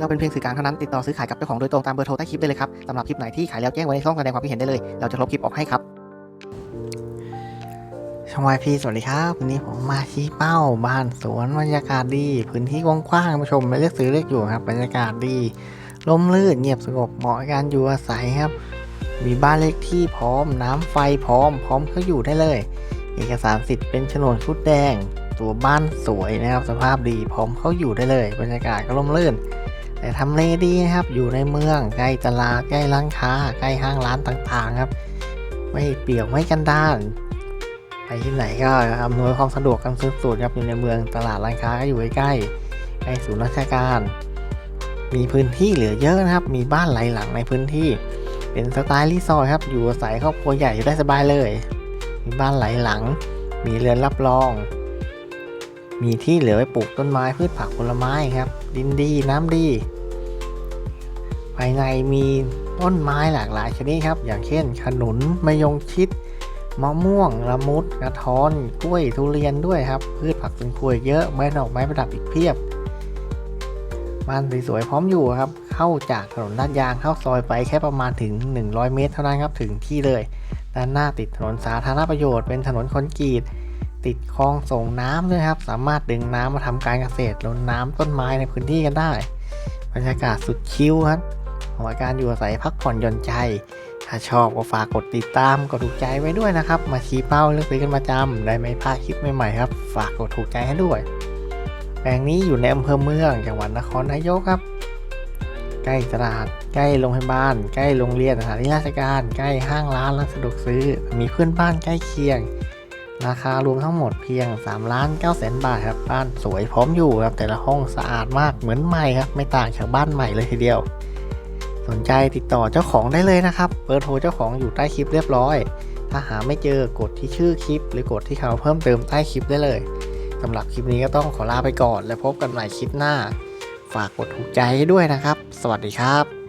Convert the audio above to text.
เราเป็นเพียงสื่อกลางเท่านั้นติดต่อซื้อขายกับเจ้าของโดยตรงตามเบอร์โทรใต้คลิปได้เลยครับสำหรับคลิปไหนที่ขายแล้วแจ้งไว้ในช่องแสดงความคิดเห็นได้เลย เราจะลบคลิปออกให้ครับช่องวายพีสวัสดีครับ วันนี้ผมมาชี้เป้าบ้านสวนบรรยากาศดี พื้นที่กว้างๆมาชมไม่เลือกซื้อเลือกอยู่ครับบรรยากาศดีลมลื่นเงียบสงบเหมาะกับการอยู่อาศัยครับ มีบ้านเลขที่พร้อมน้ำไฟพร้อม พร้อมเข้าอยู่ได้เลย เอกสารสิทธิ์เป็นโฉนดชุดแดง ตัวบ้านสวยนะครับ สภาพดีพร้อมเข้าอยู่ได้เลย บรรยากาศก็ร่มรื่น แต่ทำเลดีนะครับ อยู่ในเมืองใกล้ตลาดใกล้ร้านค้าใกล้ห้างร้านต่างๆครับ ไม่เปี่ยวไม่กันดานไปที่ไหนก็อำนวยความสะดวกกันสุดๆครับอยู่ในเมืองตลาดร้านค้าก็อยู่ใกล้ใกล้ศูนย์ราชการ มีพื้นที่เหลือเยอะนะครับ มีบ้านหลายหลังในพื้นที่ เป็นสไตล์รีสอร์ทครับ อยู่อาศัยครอบครัวใหญ่ได้สบายเลย มีบ้านหลายหลัง มีเรือนรับรอง มีที่เหลือไว้ปลูกต้นไม้พืชผักผลไม้ครับ ดินดีน้ำดี ภายในมีต้นไม้หลากหลายชนิดครับ อย่างเช่น ขนุนมะยงชิดมะม่วงละมุดกระท้อนกล้วยทุเรียนด้วยครับ พืชผักสวนครัวเยอะไม้ดอกไม้ประดับอีกเพียบบ้านสวยๆพร้อมอยู่ครับ เข้าจากถนนลาดยางเข้าซอยไปแค่ประมาณถึง 100 เมตรเท่านั้นครับถึงที่เลย ด้านหน้าติดถนนสาธารณประโยชน์เป็นถนนคอนกรีต ติดคลองส่งน้ำด้วยครับ สามารถดึงน้ำมาทำการเกษตรลดน้ำต้นไม้ในพื้นที่กันได้ บรรยากาศสุดชิลครับของการอยู่อาศัยพักผ่อนหย่อนใจ ถ้าชอบก็ฝากกดติดตามกดถูกใจไว้ด้วยนะครับ มาชี้เป้าเลือกซื้อกันประจำได้ไม่พลาดคลิปใหม่ๆครับ ฝากกดถูกใจให้ด้วย แปลงนี้อยู่ในอำเภอเมืองจังหวัดนครนายกครับใกล้ตลาด ใกล้โรงพยาบาล ใกล้โรงเรียนสถานที่ราชการ ใกล้ห้างร้านร้านสะดวกซื้อ มีเพื่อนบ้านใกล้เคียง ราคารวมทั้งหมดเพียง3ล้าน9แสนบาทครับ บ้านสวยพร้อมอยู่ครับ แต่ละห้องสะอาดมากเหมือนใหม่ครับ ไม่ต่างจากบ้านใหม่เลยทีเดียว สนใจติดต่อเจ้าของได้เลยนะครับเบอร์โทรเจ้าของอยู่ใต้คลิปเรียบร้อย ถ้าหาไม่เจอกดที่ชื่อคลิป หรือกดที่เขาเพิ่มเติมใต้คลิปได้เลยสำหรับคลิปนี้ก็ต้องขอลาไปก่อน แล้วพบกันใหม่คลิปหน้า ฝากกดถูกใจให้ด้วยนะครับ สวัสดีครับ